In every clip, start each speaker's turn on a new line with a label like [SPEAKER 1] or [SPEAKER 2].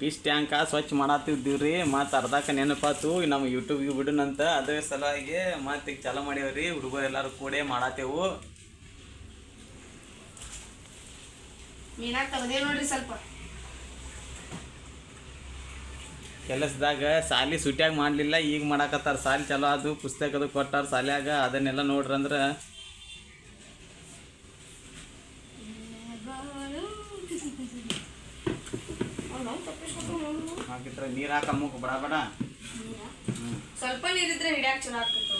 [SPEAKER 1] Fish ಟ್ಯಾಂಕ ಸ್ವಚ್ಛ ಮಾಡತ್ತಿದ್ದೀವಿ ರೀ ಮತ್ತು ಅರ್ಧಕ್ಕೆ ನೆನಪಾತು. ನಮ್ಮ ಯೂಟ್ಯೂಬ್ಗೆ ಬಿಡೋಣಂತ ಅದೇ ಸಲುವಾಗಿ ಮತ್ತೆ ಈಗ ಚಾಲೂ ಮಾಡೇವ್ರಿ. ಹುಡುಗರು ಎಲ್ಲರೂ ಕೂಡಿ ಮಾಡತ್ತೇವು
[SPEAKER 2] ನೋಡ್ರಿ ಸ್ವಲ್ಪ.
[SPEAKER 1] ಕೆಲಸದಾಗ ಸಾಲಿ ಸುಟ್ಯಾಗ ಮಾಡಲಿಲ್ಲ. ಈಗ ಮಾಡಾಕತ್ತಾರ. ಸಾಲಿ ಚಲೋ ಅದು ಪುಸ್ತಕದ ಕೊಟ್ಟಾರ. ಸಾಲ್ಯಾಗ ಅದನ್ನೆಲ್ಲ ನೋಡ್ರಿ ಅಂದ್ರೆ ಹಾಕಿದ್ರೆ ನೀರು ಹಾಕ ಮುಖ ಬಡ ಬಡ.
[SPEAKER 2] ಸ್ವಲ್ಪ ನೀರಿದ್ರೆ ಹಿಡಿಯಾಕ ಚಲೋ ಆಗ್ತಿತ್ತು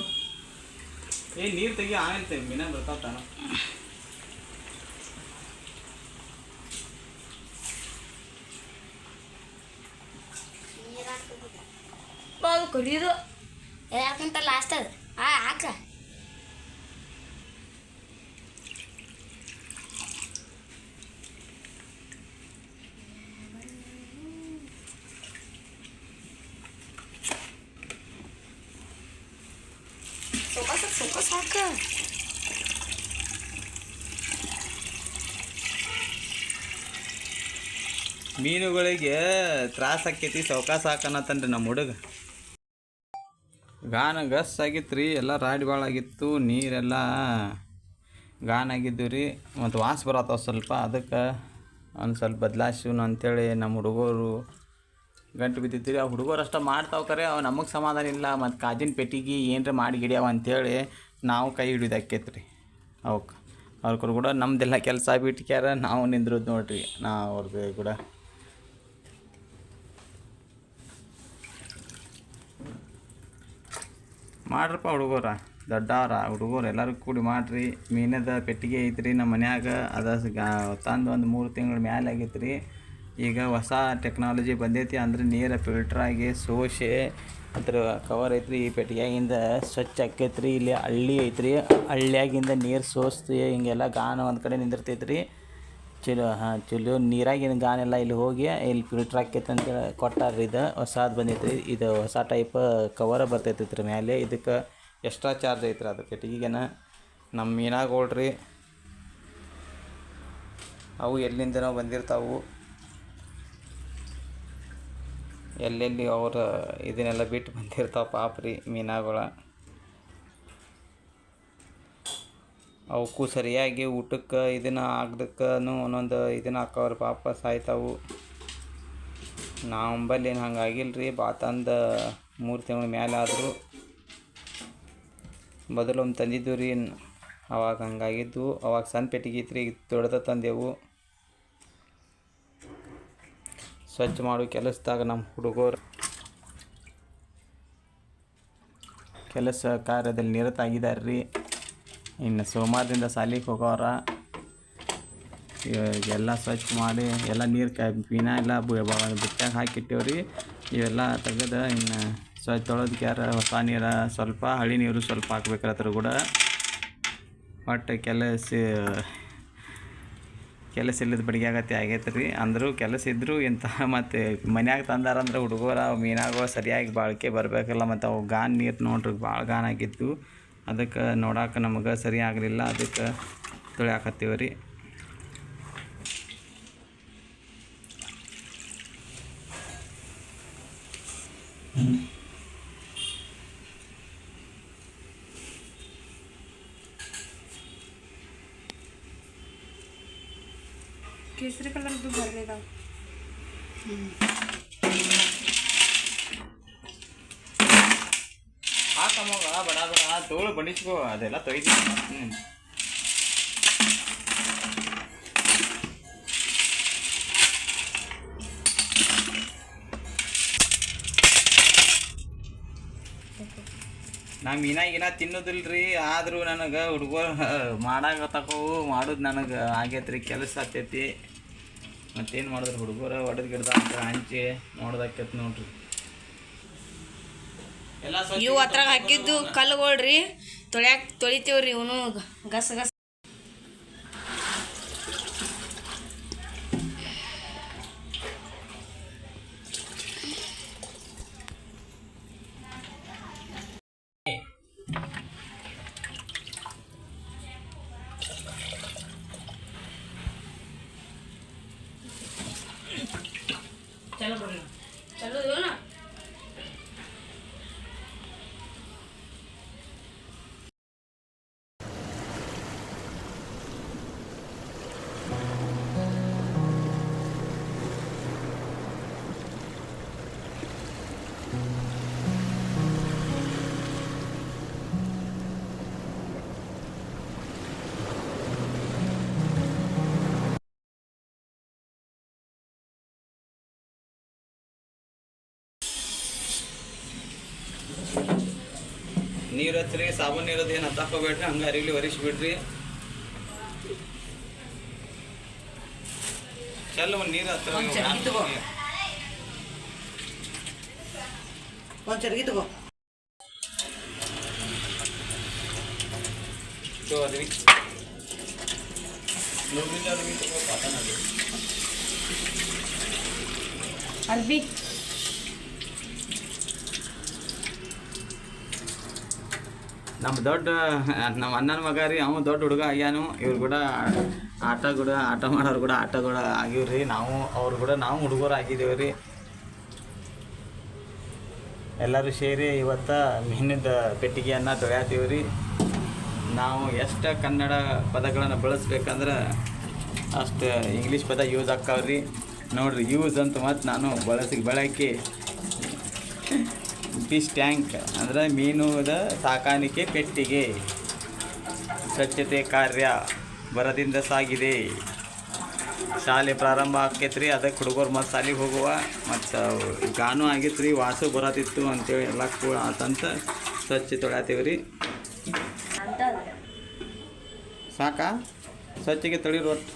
[SPEAKER 1] ಏ ನೀರು ತೆಗಿ ಆಮೇಲೆ ತೆಗಿ ಮೀನ ಬರ್ತಾವ ತಾನ.
[SPEAKER 2] ಕುಡಿಯೋದು.
[SPEAKER 3] ಯಾಕಂತ ಲಾಸ್ಟ್ ಅದು? ಆ ಹಾಕ ಸೊಕಸ ಸೊಕಸ್ ಹಾಕ
[SPEAKER 1] ಮೀನುಗಳಿಗೆ ತ್ರಾಸ ಆಕೈತಿ ಸೌಕಾಸ ಹಾಕನತ್ತನ್ರಿ ನಮ್ಮ ಹುಡುಗ. ಗಾನ ಗಸ್ ಆಗಿತ್ತು ರೀ ಎಲ್ಲ ರಾಡಿ ಭಾಳ ಆಗಿತ್ತು, ನೀರೆಲ್ಲ ಗಾನ ಆಗಿದ್ದು ರೀ ಮತ್ತು ವಾಸ ಬರತ್ತಾವ ಸ್ವಲ್ಪ, ಅದಕ್ಕೆ ಒಂದು ಸ್ವಲ್ಪ ಬದಲಾಯಿಸೋಣ ಅಂಥೇಳಿ ನಮ್ಮ ಹುಡುಗರು ಗಂಟು ಬಿದ್ದಿತ್ತು ರೀ ಆ ಹುಡುಗರು ಅಷ್ಟ ಮಾಡ್ತಾವ ಕರೆ, ಅವು ನಮಗೆ ಸಮಾಧಾನ ಇಲ್ಲ, ಮತ್ತು ಕಾಜಿನ ಪೆಟ್ಟಿಗೆ ಏನರ ಮಾಡಿ ಗಿಡ್ಯಾವ ಅಂಥೇಳಿ ನಾವು ಕೈ ಹಿಡಿದಾಕೈತೆ ರೀ ಅವಕ್ಕೆ ಅವ್ರ ಕೂಡ ನಮ್ದೆಲ್ಲ ಕೆಲಸ ಬಿಟ್ಕ್ಯಾರ ನಾವು ನಿಂದ್ರದ್ದು ನೋಡ್ರಿ, ನಾ ಅವ್ರದ್ದು ಕೂಡ. ಮಾಡ್ರಪ್ಪ ಹುಡುಗರ, ದೊಡ್ಡವರ, ಹುಡುಗರು ಎಲ್ಲರೂ ಕೂಡಿ ಮಾಡ್ರಿ. ಮೀನದ ಪೆಟ್ಟಿಗೆ ಐತ್ರಿ ನಮ್ಮ ಮನ್ಯಾಗ. ಅದ ತಂದು ಒಂದು ಮೂರು ತಿಂಗಳ ಮ್ಯಾಲೆ ಆಗೈತೆ ಈಗ ಹೊಸ ಟೆಕ್ನಾಲಜಿ ಬಂದೈತಿ ಅಂದ್ರೆ ನೀರು ಫಿಲ್ಟ್ರಾಗಿ ಸೋಸೆ ಅದ್ರ ಕವರ್ ಐತ್ರಿ ಈ ಪೆಟ್ಟಿಗೆಯಾಗಿಂದ ಸ್ವಚ್ಛ ಆಕೈತ್ರಿ ಇಲ್ಲಿ ಹಳ್ಳಿ ಐತ್ರಿ. ಹಳ್ಳಿಯಾಗಿಂದ ನೀರು ಸೋಸ್ತಿ, ಹಿಂಗೆಲ್ಲ ಗಾನ ಒಂದು ಕಡೆ ನಿಂದಿರ್ತೈತ್ರಿ. ಚಲೋ, ಹಾಂ, ಚಲೋ. ನೀರಾಗಿನ ಗಾನೆಲ್ಲ ಇಲ್ಲಿ ಹೋಗಿ, ಇಲ್ಲಿ ಫಿಲ್ಟ್ರ್ ಆಕೈತೆ ಅಂತೇಳಿ ಕೊಟ್ಟಾರ್ರಿ ಇದು. ಹೊಸಾದು ಬಂದೈತ್ರಿ. ಇದು ಹೊಸ ಟೈಪ್ ಕವರ ಬರ್ತೈತಿ ಮೇಲೆ ಇದಕ್ಕೆ ಎಕ್ಸ್ಟ್ರಾ ಚಾರ್ಜ್ ಐತ್ರಿ ಅದಕ್ಕೆ. ಈಗೇನ ನಮ್ಮ ಮೀನಾಗೋಳ್ರಿ. ಅವು ಎಲ್ಲಿಂದನೋ ಬಂದಿರ್ತಾವು? ಎಲ್ಲೆಲ್ಲಿ ಅವ್ರ ಇದನ್ನೆಲ್ಲ ಬಿಟ್ಟು ಬಂದಿರ್ತಾವೆ ಪಾಪ್ರಿ ಮೀನಾಗಳ. ಅವಕ್ಕೂ ಸರಿಯಾಗಿ ಊಟಕ್ಕೆ, ಇದನ್ನು ಹಾಕ್ದಕ್ಕೂ ಒಂದೊಂದು ಇದನ್ನು ಹಾಕವ್ರ ಪಾಪ, ಸಾಯ್ತಾವು. ನಂಬಲ್ಲಿ ಏನು ಹಂಗೆ ಆಗಿಲ್ಲ ರೀ ಬಾತಂದ ಮೂರು ತಿಂಗಳ ಮೇಲೆ ಆದರೂ. ಮೊದಲು ಒಂದು ತಂದಿದ್ದು ರೀ ಅವಾಗ ಹಂಗಾಗಿದ್ದು ಅವಾಗ ಸಣ್ಣ ಪೆಟ್ಟಿಗೆ ಇತ್ತು ರೀ ದೊಡ್ಡದ ತಂದೆವು. ಸ್ವಚ್ಛ ಮಾಡೋ ಕೆಲಸದಾಗ ನಮ್ಮ ಹುಡುಗರು ಕೆಲಸ ಕಾರ್ಯದಲ್ಲಿ ನಿರತಾಗಿದ್ದಾರೆ ರೀ ಇನ್ನು ಸೋಮವಾರದಿಂದ ಸಾಲಿಗೆ ಹೋಗೋರ. ಎಲ್ಲ ಸ್ವಚ್ಛ ಮಾಡಿ, ಎಲ್ಲ ನೀರು ಕ ಪೀನಾ ಎಲ್ಲ ಬಿಟ್ಟಾಗ ಹಾಕಿಟ್ಟೇವ್ರಿ. ಇವೆಲ್ಲ ತೆಗೆದು ಇನ್ನು ಸ್ವಚ್ಛ ತೊಳೋದಕ್ಕೆ ಯಾರ ಹೊಸ ನೀರು ಸ್ವಲ್ಪ, ಹಳಿ ನೀರು ಸ್ವಲ್ಪ ಹಾಕ್ಬೇಕಾದ್ರೂ ಕೂಡ. ಒಟ್ಟು ಕೆಲಸ ಕೆಲಸ ಇಲ್ಲದ ಬಡಿಗೆ ಆಗತ್ತೆ ಆಗೈತೆ ರೀ ಅಂದರೂ ಕೆಲಸ ಇದ್ದರೂ ಇಂಥ ಮತ್ತು ಮನ್ಯಾಗ ತಂದಾರಂದ್ರೆ ಹುಡುಗರ ಮೀನಾಗಳು ಸರಿಯಾಗಿ ಬಾಳಿಕೆ ಬರಬೇಕಲ್ಲ. ಮತ್ತು ಅವು ಗಾನ್ ನೀರು ನೋಡ್ರಿ ಭಾಳ ಗಾನ್ ಆಗಿದ್ದು. ಅದಕ್ಕೆ ನೋಡಕ್ಕೆ ನಮಗೆ ಸರಿ ಆಗಲಿಲ್ಲ ಅದಕ್ಕೆ ತೊಳ್ಯಾಕತ್ತೀವಿ ರೀ ಬಡ ತೋಳು ಬಡಿಸ್ಕೋ, ಅದೆಲ್ಲ ತೊಯ್ದು. ಹ್ಞೂ ನಾ ಮೀನಾ ಗಿನ ತಿನ್ನೋದಿಲ್ರಿ, ಆದರೂ ನನಗೆ ಹುಡುಗರು ಮಾಡಾಕತ್ತಕವು ಮಾಡೋದು ನನಗೆ ಆಗೈತ್ರಿ, ಕೆಲಸ ಆಗ್ತೈತಿ ಮತ್ತೇನು ಮಾಡಿದ್ರು ಹುಡುಗರು ಹೊಡೆದ್ ಗಿಡದ ಹಂಚಿ ನೋಡ್ದಾಕೈತಿ ನೋಡ್ರಿ.
[SPEAKER 2] ಇವು ಅದ್ರಾಗ ಹಾಕಿದ್ದು ಕಲ್ಲುಗಳ್ರಿ. ತೊಳ್ಯಾಕ ತೊಳಿತೀವ್ರಿ ಇವನು. ಗಸ ಗಸ
[SPEAKER 1] ನೀರು ಹಚ್ಚ್ರಿ ಸಾಬೂನು ನೀರದು ಏನು ಹತ್ತಾಕೋಬೇಡ್ರಿ ಹಂಗೆ ಅರಿಲಿ ಒರಿಸಿ ಬಿಡ್ರಿ. ಚಲ್ ಒಂದು ನೀರು ಹತ್ರ
[SPEAKER 4] ಒಂದ್ ಚರ್ಗಿ ತಗೋ. ಒಂದು ಚರ್ಗಿ ತಗೋ.
[SPEAKER 1] ಸೊ ಅದ್ರಿ. ನೋಡಿಲ್ಲ ಅದ್ರಿ ತಗೋ ಪಾತನದು
[SPEAKER 2] ಅರ್ಬಿ
[SPEAKER 1] ನಮ್ಮ ದೊಡ್ಡ, ನಮ್ಮ ಅಣ್ಣನ ಮಗ ರೀ ಅವನು ದೊಡ್ಡ ಹುಡುಗ ಆಗ್ಯಾನು. ಇವ್ರು ಕೂಡ ಆಟ ಕೂಡ, ಆಟ ಮಾಡೋರು ಕೂಡ ಆಟ ಕೂಡ ಆಗಿವ್ರಿ. ನಾವು, ಅವ್ರು ಕೂಡ ನಾವು ಹುಡುಗರು ಆಗಿದ್ದೇವೆ ಎಲ್ಲರೂ ಸೇರಿ ಇವತ್ತು ಮೀನಿದ ಪೆಟ್ಟಿಗೆಯನ್ನು ತೊಳೆಯತ್ತೀವಿ ರೀ ನಾವು ಎಷ್ಟು ಕನ್ನಡ ಪದಗಳನ್ನು ಬಳಸ್ಬೇಕಂದ್ರೆ ಅಷ್ಟು ಇಂಗ್ಲೀಷ್ ಪದ ಯೂಸ್ ಆಗ್ತಾವ್ರಿ. ನೋಡ್ರಿ ಯೂಸ್ ಅಂತ ಮತ್ತು ನಾನು ಬಳಸಿ, ಬಳಕೆ. ಫಿಶ್ ಟ್ಯಾಂಕ್ ಅಂದರೆ ಮೀನುದ ಸಾಕಾಣಿಕೆ ಪೆಟ್ಟಿಗೆ. ಸ್ವಚ್ಛತೆ ಕಾರ್ಯ ಬರದಿಂದ ಸಾಗಿದೆ. ಶಾಲೆ ಪ್ರಾರಂಭ ಆಕೈತ್ರಿ ಅದಕ್ಕೆ ಹುಡುಗರು ಮತ್ತು ಶಾಲೆಗೆ ಹೋಗುವ. ಮತ್ತು ಗಾನು ಆಗಿತ್ತು ರೀ ವಾಸು ಬರತಿತ್ತು ಅಂತೇಳಿ ಎಲ್ಲ ಕೂಡ ಆತಂತ ಸ್ವಚ್ಛ ತೊಳ್ಯಾತೀವಿ ರೀ ಸಾಕಾ? ಸ್ವಚ್ಛಗೆ ತೊಳಿರು ಒಟ್ಟು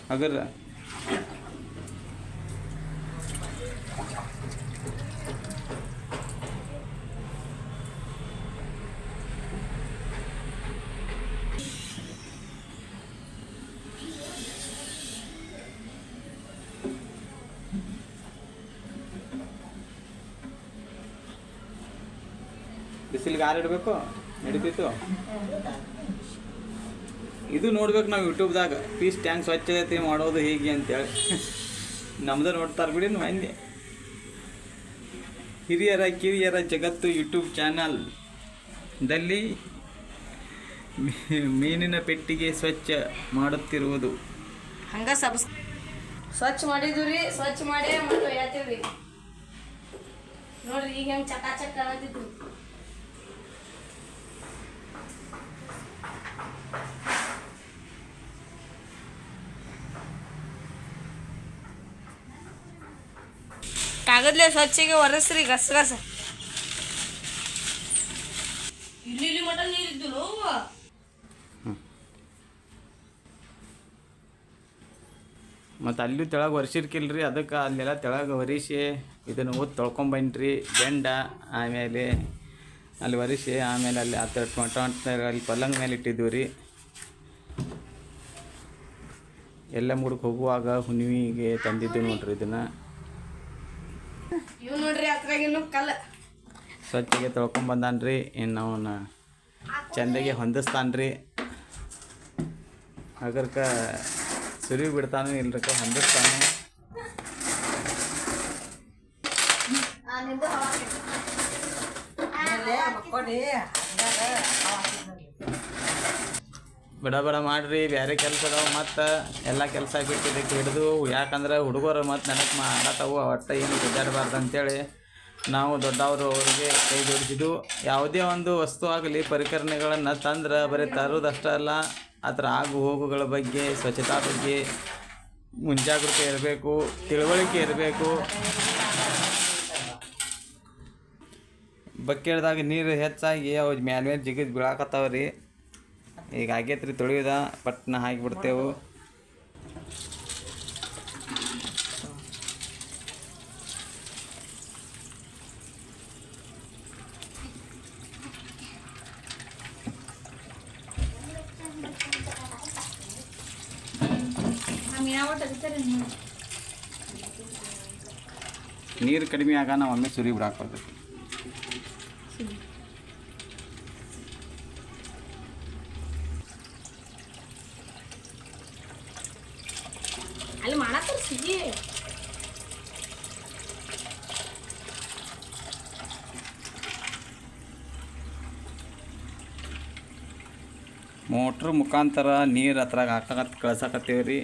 [SPEAKER 1] ಬಿಸಿಲಿಗೆ ಆರಿಡ್ಬೇಕು ನಡೀತಿತ್ತು. ಇದು ನೋಡ್ಬೇಕು ನಾವು ಯೂಟ್ಯೂಬ್ದಾಗ. ಪೀಸ್ ಟ್ಯಾಂಕ್ ಸ್ವಚ್ಛತೆ ಮಾಡೋದು ಹೇಗೆ ಅಂತೇಳಿ. ನಮ್ದು ನೋಡ್ತಾರೆ ಬಿಡಿ ಮಂದಿ ಹಿರಿಯರ, ಕಿರಿಯರ ಜಗತ್ತು ಯೂಟ್ಯೂಬ್ ಚಾನಲ್. ದಲ್ಲಿ ಮೀನಿನ ಪೆಟ್ಟಿಗೆ ಸ್ವಚ್ಛ ಮಾಡುತ್ತಿರುವುದು.
[SPEAKER 2] ಹಂಗ ಸಬ್ಸ್, ಸ್ವಚ್ಛ ಮಾಡಿದ್ವಿ ರೀ ಸ್ವಚ್ಛ ಮಾಡಿ ಮತ್ತೆ ಹೇಳ್ತೀವಿ ನೋಡ್ರಿ, ಈಗ ಹೆಂಗೆ ಚಕ ಚಕ ಕಾಗದ್ಲೆ ಸ್ವಚ್ಛಗೆ ಒರೆಸ್ರಿ ಗಸಗಸ ಇಲ್ಲಿ ಇಲ್ಲಿ ಮಟ
[SPEAKER 1] ಮತ್ತು ಅಲ್ಲೂ ತೆಳಗೆ ಒರೆಸಿರ್ಕಿಲ್ರಿ, ಅದಕ್ಕೆ ಅಲ್ಲೆಲ್ಲ ತೆಳಗೆ ಒರೆಸಿ, ಇದನ್ನು ಓದ್ ತೊಳ್ಕೊಂಬನ್ರಿ ಬೆಂಡ, ಆಮೇಲೆ ಅಲ್ಲಿ ಒರೆಸಿ, ಆಮೇಲೆ ಅಲ್ಲಿ ಹತ್ತು ಅಲ್ಲಿ ಪಲ್ಲಂಗ ಮೇಲೆ ಇಟ್ಟಿದ್ದೀವಿ ರೀ ಎಲ್ಲ ಮುಡ್ಕ್ ಹೋಗುವಾಗ ಹುಣ್ಣಿಮೆಗೆ ತಂದಿದ್ದು ನೋಡ್ರಿ ಇದನ್ನು.
[SPEAKER 2] ಇವ್ ನೋಡ್ರಿ ಅದ್ರಾಗಿನ್ನು ಕಲ್ಲ.
[SPEAKER 1] ಸ್ವಚ್ಛಗೆ ತೊಳ್ಕೊಂಬಂದಾನ್ರಿ ಇನ್ನು ಅವನ ಚಂದಗೆ ಹೊಂದಿಸ್ತಾನ್ರಿ. ಅಗರ್ಕ ಸುರಿ ಬಿಡ್ತಾನು ಇಲ್ರಕ ಹೊಂದಿಸ್ತಾನು. ಬಡ ಬಡ ಮಾಡ್ರಿ ಬೇರೆ ಕೆಲಸ ಅದಾವ ಮತ್ತು ಎಲ್ಲ ಕೆಲಸ ಬಿಟ್ಟು ಇದಕ್ಕೆ ಹಿಡಿದು, ಯಾಕಂದ್ರೆ ಹುಡುಗರು ಮತ್ತು ನನಗೆ ಮಾಡತ್ತವು ಒಟ್ಟು ಏನು ಬಿದ್ದಾಡಬಾರ್ದು ಅಂತೇಳಿ ನಾವು ದೊಡ್ಡವರು ಅವರಿಗೆ ಕೈ ಜೋಡಿಸಿದ್ದು. ಯಾವುದೇ ಒಂದು ವಸ್ತು ಆಗಲಿ, ಪರಿಕರಣೆಗಳನ್ನು ತಂದ್ರೆ ಬರೀ ತರೋದಷ್ಟೇ ಅಲ್ಲ, ಅದರ ಆಗು ಹೋಗುಗಳ ಬಗ್ಗೆ, ಸ್ವಚ್ಛತಾ ಬಗ್ಗೆ ಮುಂಜಾಗ್ರತೆ ಇರಬೇಕು, ತಿಳುವಳಿಕೆ ಇರಬೇಕು. ಬಕ್ಕೇಳ್ದಾಗ ನೀರು ಹೆಚ್ಚಾಗಿ ಅವು ಮೇಲೆ ಜಿಗಿದ್ ಬೀಳಾಕತ್ತಾವ ರೀ. ಈಗ ಆಗೈತ್ರಿ ತೊಳೆಯೋದ ಪಟ್ನ ಹಾಕಿಬಿಡ್ತೇವು. ನೀರು ಕಡಿಮೆ ಆಗ ನಾವು ಒಮ್ಮೆ ಸುರಿ ಬಿಡಾಕೋದು
[SPEAKER 2] ಸಿಹಿ
[SPEAKER 1] ಮೋಟ್ರ್ ಮುಖಾಂತರ ನೀರು ಹತ್ರಾಗ ಹಾಕತ್ ಕಳ್ಸಕತ್ತೀವಿ ರೀ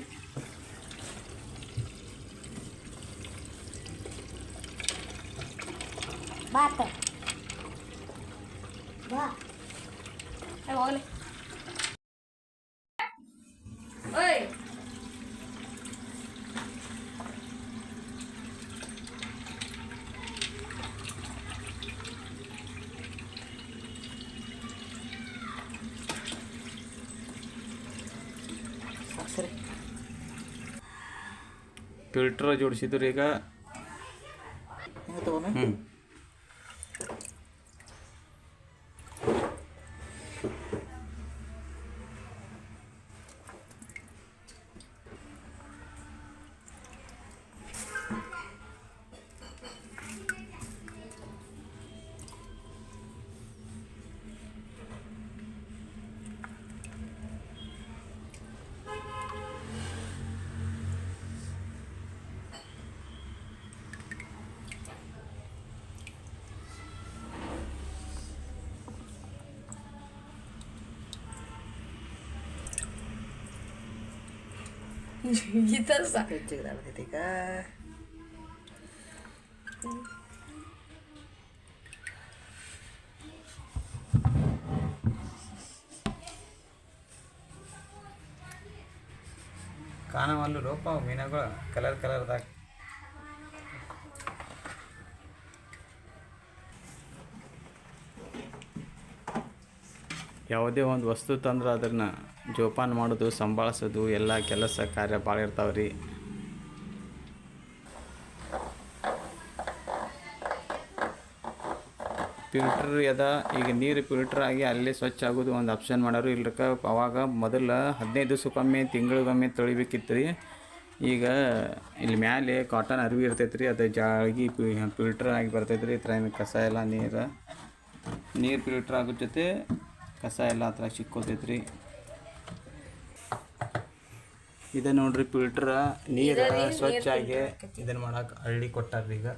[SPEAKER 1] ಫಿಲ್ಟ್ರ್ ಜೋಡಿಸಿದ್ರು ಈಗ
[SPEAKER 2] ಈ ಥರ ಸಾ
[SPEAKER 4] ಹೆಚ್ಚಿಗೆ ಆಗ್ತೈತಿ ಈಗ
[SPEAKER 1] ಕಾಣವಲ್ಲು ರೋಪ ಮೀನುಗಳು ಕಲರ್ ಕಲರ್ದಾಗ ಯಾವುದೇ ಒಂದು ವಸ್ತು ತಂದ್ರೆ ಅದನ್ನು ಜೋಪಾನ ಮಾಡೋದು, ಸಂಭಾಳಿಸೋದು, ಎಲ್ಲ ಕೆಲಸ ಕಾರ್ಯ ಭಾಳ ಇರ್ತಾವೆ ರೀ. ಫಿಲ್ಟರ್ ಅದ ಈಗ ನೀರು ಫಿಲ್ಟರ್ ಆಗಿ ಅಲ್ಲೇ ಸ್ವಚ್ಛ ಆಗೋದು ಒಂದು ಆಪ್ಷನ್ ಮಾಡೋರು ಇಲ್ಲಕ ಅವಾಗ ಮೊದಲು ಹದಿನೈದು ದಿವಸಕ್ಕೊಮ್ಮೆ, ತಿಂಗಳಿಗೊಮ್ಮೆ ತೊಳಿಬೇಕಿತ್ತು ರೀ. ಈಗ ಇಲ್ಲಿ ಮ್ಯಾಲೆ ಕಾಟನ್ ಅರಿವಿ ಇರ್ತೈತೆ ರೀ ಅದು ಜಾಳ್ಗಿ ಫಿಲ್ಟರ್ ಆಗಿ ಬರ್ತೈತೆ ರೀ ಥರ ಕಸ ಎಲ್ಲ ನೀರು ನೀರು ಫಿಲ್ಟರ್ ಆಗೋ ಜೊತೆ ಕಸ ಎಲ್ಲ ಆ ಥರ ಸಿಕ್ಕೋತೈತೆ ರೀ ಇದು ನೋಡ್ರಿ ಫಿಲ್ಟರ್ ನೀರು ಸ್ವಚ್ಛ ಆಗಿ ಇದನ್ನು ಮಾಡಕ್ಕೆ ಹಳ್ಳಿ ಕೊಟ್ಟಾರ್ರಿ ಈಗ.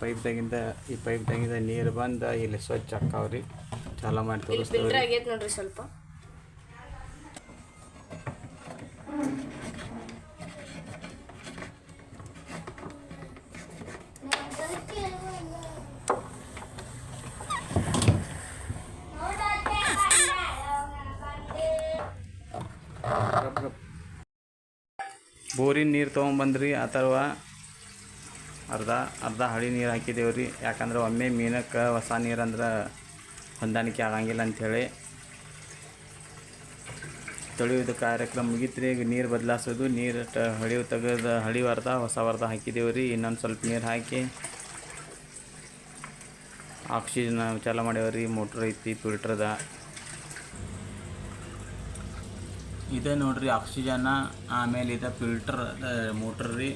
[SPEAKER 1] ಪೈಪ್ದಾಗಿಂದ ಈ ಪೈಪ್ದಾಗಿಂದ ನೀರು ಬಂದ ಇಲ್ಲಿ ಸ್ವಚ್ಛ ಹಾಕಾವ್ರಿ ಚಾಲ ಮಾಡಿ ತೋರಿಸ್ತೀವಿ
[SPEAKER 2] ನೋಡ್ರಿ ಸ್ವಲ್ಪ.
[SPEAKER 1] ಬೋರಿನ ನೀರು ತೊಗೊಂಬಂದ್ರಿ ಅಥವಾ ಅರ್ಧ ಅರ್ಧ ಹಳಿ ನೀರು ಹಾಕಿದ್ದೇವೆ ಯಾಕಂದ್ರೆ ಒಮ್ಮೆ ಮೀನಕ್ಕೆ ಹೊಸ ನೀರು ಅಂದ್ರೆ ಹೊಂದಾಣಿಕೆ ಆಗಂಗಿಲ್ಲ ಅಂಥೇಳಿ ತೊಳೆಯೋದು ಕಾರ್ಯಕ್ರಮ ಮುಗೀತ್ರಿ. ಈಗ ನೀರು ಬದಲಾಯಿಸೋದು ನೀರು ಟ ಹಳಿವು ತೆಗೆದು ಹಳಿ ಅರ್ಧ, ಹೊಸ ಅರ್ಧ ಹಾಕಿದ್ದೇವೆ ಇನ್ನೊಂದು ಸ್ವಲ್ಪ ನೀರು ಹಾಕಿ ಆಕ್ಸಿಜನ್ ಚಾಲು ಮಾಡ್ಯಾವ್ರಿ. ಮೋಟ್ರ್ ಐತಿ ಫಿಲ್ಟ್ರದ ಇದೆ ನೋಡ್ರಿ ಆಕ್ಸಿಜನ್ನ ಆಮೇಲೆ ಇದು ಫಿಲ್ಟರ್ ಮೋಟ್ರ್ ರೀ.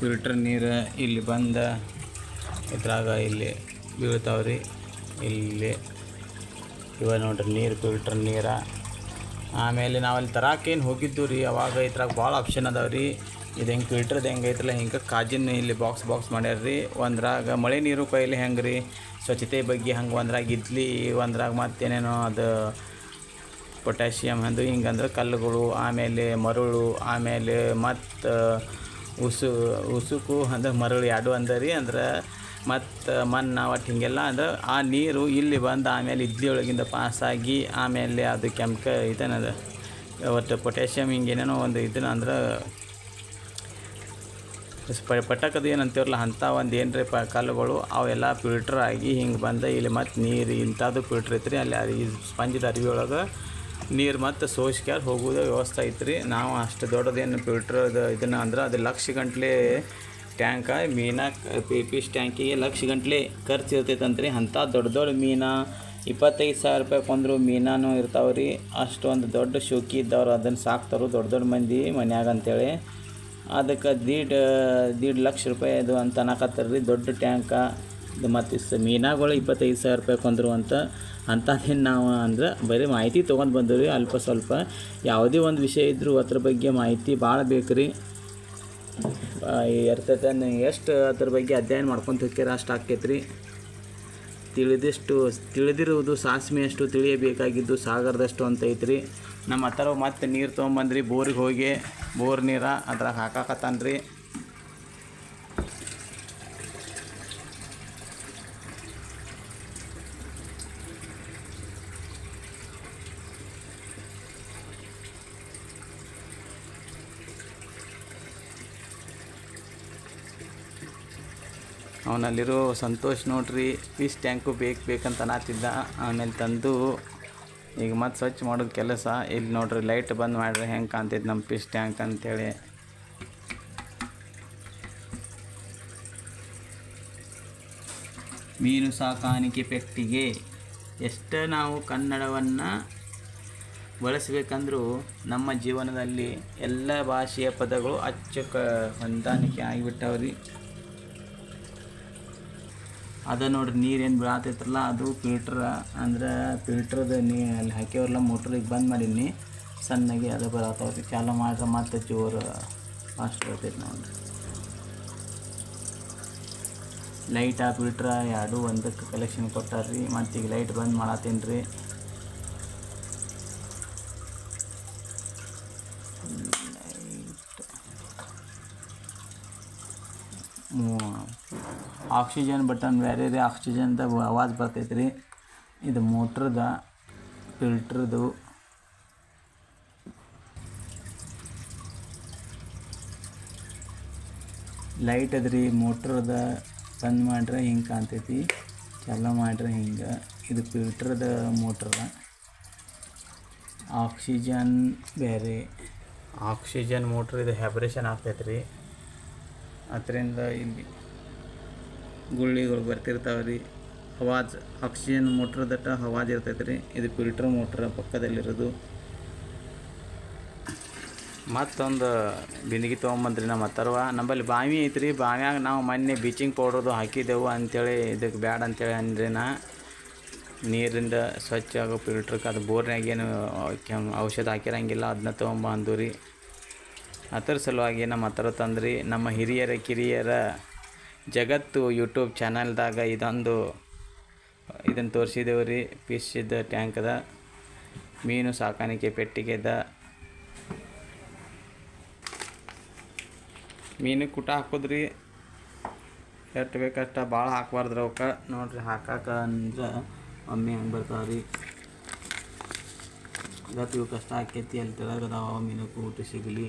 [SPEAKER 1] ಫಿಲ್ಟರ್ ನೀರು ಇಲ್ಲಿ ಬಂದ, ಇದ್ರಾಗ ಇಲ್ಲಿ ಬೀಳ್ತಾವ್ರಿ ಇಲ್ಲಿ ಇವ ನೋಡ್ರಿ, ನೀರು ಫಿಲ್ಟರ್ ನೀರು. ಆಮೇಲೆ ನಾವಲ್ಲಿ ತರಾಕೇನು ಹೋಗಿದ್ದು ರೀ, ಅವಾಗ ಇದ್ರಾಗ ಭಾಳ ಆಪ್ಷನ್ ಅದಾವೆ ರೀ. ಇದು ಹೆಂಗೆ ಫಿಲ್ಟರ್ದು ಹೆಂಗೆ ಹಿಂಗೆ ಕಾಜಿನ ಇಲ್ಲಿ ಬಾಕ್ಸ್ ಬಾಕ್ಸ್ ಮಾಡ್ಯಾರ ರೀ. ಒಂದ್ರಾಗ ಮಳೆ ನೀರು ಕೈಲಿ ಹೆಂಗೆ ರೀ, ಸ್ವಚ್ಛತೆ ಬಗ್ಗೆ ಹಂಗೆ ಒಂದ್ರಾಗ ಇಡ್ಲಿ ಒಂದ್ರಾಗ ಮತ್ತೇನೇನೋ ಅದು ಪೊಟ್ಯಾಷಿಯಮ್ ಅಂದು ಹಿಂಗಂದ್ರೆ ಕಲ್ಲುಗಳು, ಆಮೇಲೆ ಮರಳು, ಆಮೇಲೆ ಮತ್ತು, ಉಸು, ಉಸುಕು ಅಂದ್ರೆ ಮರಳು ಎರಡು ಅಂದರಿ ಅಂದ್ರೆ ಮತ್ತು ಮಣ್ಣು ಒಟ್ಟು ಹಿಂಗೆಲ್ಲ ಅಂದ್ರೆ ಆ ನೀರು ಇಲ್ಲಿ ಬಂದು ಆಮೇಲೆ ಇದ್ಲಿಯೊಳಗಿಂದ ಪಾಸಾಗಿ ಆಮೇಲೆ ಅದು ಕೆಂಪ ಇದನ್ನದ ಒಟ್ಟು ಪೊಟ್ಯಾಷಿಯಮ್ ಹಿಂಗೇನೇನೋ ಒಂದು ಇದನ್ನ ಅಂದ್ರೆ ಪ ಏನಂತೀವಲ್ಲ ಏನು ಅಂತೀವಲ್ಲ ಅಂಥ ಒಂದು ಏನ್ರಿ ಪ ಕಲ್ಲುಗಳು ಅವೆಲ್ಲ ಫಿಲ್ಟ್ರ್ ಆಗಿ ಹಿಂಗೆ ಬಂದು ಇಲ್ಲಿ ಮತ್ತು ನೀರು ಇಂಥದ್ದು ಫಿಲ್ಟ್ರ್ ಐತ್ರಿ ಅಲ್ಲಿ ಸ್ಪಂಜಿದ ಅರಿವಿ ಒಳಗೆ ನೀರು ಮತ್ತು ಸೋಸ್ಕ್ಯಾರ ಹೋಗೋದು ವ್ಯವಸ್ಥೆ ಐತ್ರಿ. ನಾವು ಅಷ್ಟು ದೊಡ್ಡದೇನು ಫಿಲ್ಟ್ರ್ ಇದನ್ನು ಅಂದ್ರೆ ಅದು ಲಕ್ಷ ಗಂಟ್ಲೆ ಟ್ಯಾಂಕ, ಮೀನ, ಪಿ, ಪೀಸ್ ಟ್ಯಾಂಕಿಗೆ ಲಕ್ಷ ಗಂಟ್ಲೆ ಖರ್ಚು ಇರ್ತೈತಂತ್ರಿ. ಅಂಥ ದೊಡ್ಡ ದೊಡ್ಡ ಮೀನಾ, ಇಪ್ಪತ್ತೈದು ಸಾವಿರ ರೂಪಾಯಿ ಕೊಂದ್ರು ಮೀನಾನು ಇರ್ತಾವೆ ರೀ ಅಷ್ಟೊಂದು ದೊಡ್ಡ ಶೋಕಿ ಇದ್ದವ್ರು ಅದನ್ನು ಸಾಕ್ತಾರು ದೊಡ್ಡ ದೊಡ್ಡ ಮಂದಿ ಮನ್ಯಾಗ ಅಂತೇಳಿ. ಅದಕ್ಕೆ ದೀಡ್ ದೀಡ್ ಲಕ್ಷ ರೂಪಾಯಿ ಅದು ಅಂತ ಅನ್ನಕತ್ತಾರ ರೀ ದೊಡ್ಡ ಟ್ಯಾಂಕ. ಮತ್ತು ಮೀನಾಗಳು ಇಪ್ಪತ್ತೈದು ಸಾವಿರ ರೂಪಾಯಿ ಕೊಂದರು ಅಂತ. ಅಂಥದ್ದೇನು ನಾವು ಅಂದ್ರೆ ಬರೀ ಮಾಹಿತಿ ತೊಗೊಂಡು ಬಂದೀವಿ. ಅಲ್ಪ ಸ್ವಲ್ಪ ಯಾವುದೇ ಒಂದು ವಿಷಯ ಇದ್ದರೂ ಅದ್ರ ಬಗ್ಗೆ ಮಾಹಿತಿ ಭಾಳ ಬೇಕು ರೀ ಎರ್ತೈತೆ ಎಷ್ಟು ಅದ್ರ ಬಗ್ಗೆ ಅಧ್ಯಯನ ಮಾಡ್ಕೊಂತ ಹೋಗ್ಯಾರ ಅಷ್ಟು ಆಕೈತೆ ರೀ ತಿಳಿದಿಷ್ಟು, ತಿಳಿದಿರುವುದು ಸಾಸಿವೆಯಷ್ಟು ತಿಳಿಯಬೇಕಾಗಿದ್ದು ಸಾಗರದಷ್ಟು ಅಂತ ಐತ್ರಿ. ನಮ್ಮ ಹತ್ರ ಮತ್ತೆ ನೀರು ತೊಗೊಂಬಂದ್ರಿ, ಬೋರಿಗೆ ಹೋಗಿ, ಬೋರ್ ನೀರ ಅದ್ರಾಗ ಹಾಕಾಕತ್ತಾನ್ರಿ. ಅವನಲ್ಲಿರೋ ಸಂತೋಷ್ ನೋಡ್ರಿ ಫಿಶ್ ಟ್ಯಾಂಕು ಬೇಕು, ಬೇಕಂತ ಅನ್ನತ್ತಿದ್ದ ಆಮೇಲೆ ತಂದು, ಈಗ ಮತ್ತೆ ಸ್ವಚ್ಛ ಮಾಡೋದು ಕೆಲಸ. ಇಲ್ಲಿ ನೋಡ್ರಿ ಲೈಟ್ ಬಂದ್ ಮಾಡ್ರಿ, ಹೆಂಗೆ ಕಾಣ್ತೈತೆ ನಮ್ಮ ಫಿಶ್ ಟ್ಯಾಂಕ್ ಅಂತೇಳಿ. ಮೀನು ಸಾಕಾಣಿಕೆ ಪೆಟ್ಟಿಗೆ. ಎಷ್ಟು ನಾವು ಕನ್ನಡವನ್ನು ಬಳಸಬೇಕಂದ್ರೂ ನಮ್ಮ ಜೀವನದಲ್ಲಿ ಎಲ್ಲ ಭಾಷೆಯ ಪದಗಳು ಅಚ್ಚು ಕ ಹೊಂದಾಣಿಕೆ ಆಗಿಬಿಟ್ಟವ್ರಿ. ಅದ ನೋಡ್ರಿ ನೀರೇನು ಬೀಳತೈತ್ರಲ್ಲ, ಅದು ಫಿಲ್ಟ್ರ ಅಂದ್ರೆ ಫಿಲ್ಟ್ರದ ನೀ ಅಲ್ಲಿ ಹಾಕ್ಯವ್ರಲ್ಲ ಮೋಟ್ರಿಗೆ ಬಂದ್ ಮಾಡೀನಿ, ಸಣ್ಣಗೆ ಅದು ಬರತ್ತವ್ರಿ ಚಾಲು ಮಾಡ್ರೆ ಮತ್ತೆ ಜೋರು ಫಾಸ್ಟ್ ಬರ್ತೈತೆ ನೋಡ್ರಿ. ಲೈಟ್ ಆ ಫಿಲ್ಟ್ರ ಎರಡು ಒಂದಕ್ಕೆ ಕಲೆಕ್ಷನ್ ಕೊಟ್ಟಾರ್ರಿ, ಮತ್ತು ಈಗ ಲೈಟ್ ಬಂದ್ ಮಾಡತ್ತೀನಿ ರೀ ಆಕ್ಸಿಜನ್ ಬಟನ್ ಬೇರೆ ರೀ ಆಕ್ಸಿಜನ್ದ ಆವಾಜ್ ಬರ್ತೈತೆ ರೀ. ಇದು ಮೋಟ್ರದ ಫಿಲ್ಟ್ರದು ಲೈಟ್ ಅದ ರೀ, ಮೋಟ್ರದ ಬಂದ್ ಮಾಡ್ರೆ ಹಿಂಗೆ ಕಾಣ್ತೈತಿ, ಚಲೋ ಮಾಡ್ರೆ ಹಿಂಗೆ. ಇದು ಫಿಲ್ಟ್ರದ ಮೋಟ್ರದ ಆಕ್ಸಿಜನ್ ಬೇರೆ. ಆಕ್ಸಿಜನ್ ಮೋಟ್ರ್ ಇದು ಹ್ಯಾಬ್ರೇಷನ್ ಆಗ್ತೈತೆ ರೀ. ಅದರಿಂದ ಇಲ್ಲಿ ಗುಳ್ಳಿಗಳು ಬರ್ತಿರ್ತಾವೆ ರೀ. ಹವಾಜ್, ಆಕ್ಸಿಜನ್ ಮೋಟ್ರದಟ್ಟ ಹವಾಜ್ ಇರ್ತೈತೆ ರೀ. ಇದು ಫಿಲ್ಟರ್ ಮೋಟ್ರ್ ಪಕ್ಕದಲ್ಲಿರೋದು. ಮತ್ತೊಂದು ಬಿಂದಿಗೆ ತೊಗೊಂಬಂದ್ರಿ ನಮ್ಮ ಹತ್ತರವ ನಂಬಲ್ಲಿ ಬಾವಿ ಐತ್ರಿ ಬಾವಿಯಾಗ ನಾವು ಮೊನ್ನೆ ಬೀಚಿಂಗ್ ಪೌಡ್ರದು ಹಾಕಿದ್ದೆವು ಅಂಥೇಳಿ ಇದಕ್ಕೆ ಬ್ಯಾಡ ಅಂತೇಳಿ ನಾ. ನೀರಿಂದ ಸ್ವಚ್ಛ ಆಗೋ ಫಿಲ್ಟ್ರಕ್ಕೆ ಅದು ಕೆಮ್- ಔಷಧ ಹಾಕಿರಂಗಿಲ್ಲ ಅದನ್ನ ತೊಗೊಂಬ ಅಂದು ರೀ ಅದರ ಸಲುವಾಗಿ ನಮ್ಮ ಹತ್ರ ತಂದ್ರಿ. ನಮ್ಮ ಹಿರಿಯರ, ಕಿರಿಯರ ಜಗತ್ತು ಯೂಟ್ಯೂಬ್ ಚಾನಲ್ದಾಗ ಇದೊಂದು ಇದನ್ನು ತೋರಿಸಿದೆವು ರೀ ಫಿಶ್ದ ಟ್ಯಾಂಕದ ಮೀನು ಸಾಕಾಣಿಕೆ ಪೆಟ್ಟಿಗೆದ ಮೀನು ಕುಟ ಹಾಕೋದ್ರಿ, ಎಷ್ಟು ಬೇಕಷ್ಟ ಭಾಳ ಹಾಕಬಾರ್ದ್ರಿ ಅವಕ್ಕೆ. ನೋಡ್ರಿ ಹಾಕಾಕ ಅಂದ್ರೆ ಒಮ್ಮೆ ಹಂಗೆ ಬರ್ತಾವ್ರಿ. ಇವತ್ತು ಇವು ಕಷ್ಟ ಆಕೈತಿ ಅಲ್ಲಿ ತೆಳಗದಾವ ಮೀನಕ್ಕೂ ಊಟ ಸಿಗಲಿ.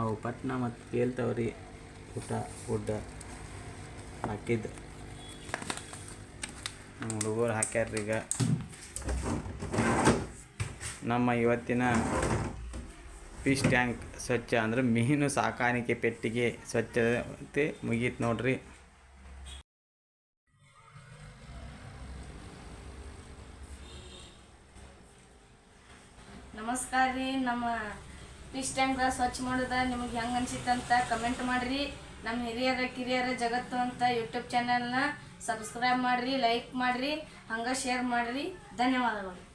[SPEAKER 1] ಅವು ಪಟ್ನ ಮತ್ತು ಕೇಳ್ತಾವ್ರಿ ಊಟ ಫುಡ್ ಹಾಕಿದ್ದು. ಹುಡುಗರು ಹಾಕ್ಯಾರ್ರಿ ಈಗ. ನಮ್ಮ ಇವತ್ತಿನ ಫಿಶ್ ಟ್ಯಾಂಕ್ ಸ್ವಚ್ಛ ಅಂದ್ರೆ ಮೀನು ಸಾಕಾಣಿಕೆ ಪೆಟ್ಟಿಗೆ ಸ್ವಚ್ಛತೆ ಮುಗೀತು ನೋಡ್ರಿ.
[SPEAKER 2] ನಮಸ್ಕಾರ ರೀ ನಮ್ಮ ಫಿಶ್ ಟ್ಯಾಂಕ್ ಸ್ವಚ್ಛ ಮಾಡೋದ ನಿಮಗೆ ಹೆಂಗೆ ಅನ್ಸಿತ್ತಂತ ಕಮೆಂಟ್ ಮಾಡಿರಿ. ನಮ್ಮ ಹಿರಿಯರ, ಕಿರಿಯರ ಜಗತ್ತು ಅಂತ ಯೂಟ್ಯೂಬ್ ಚಾನೆಲ್ನ ಸಬ್ಸ್ಕ್ರೈಬ್ ಮಾಡಿರಿ ಲೈಕ್ ಮಾಡಿರಿ, ಹಂಗೆ ಶೇರ್ ಮಾಡಿರಿ. ಧನ್ಯವಾದಗಳು.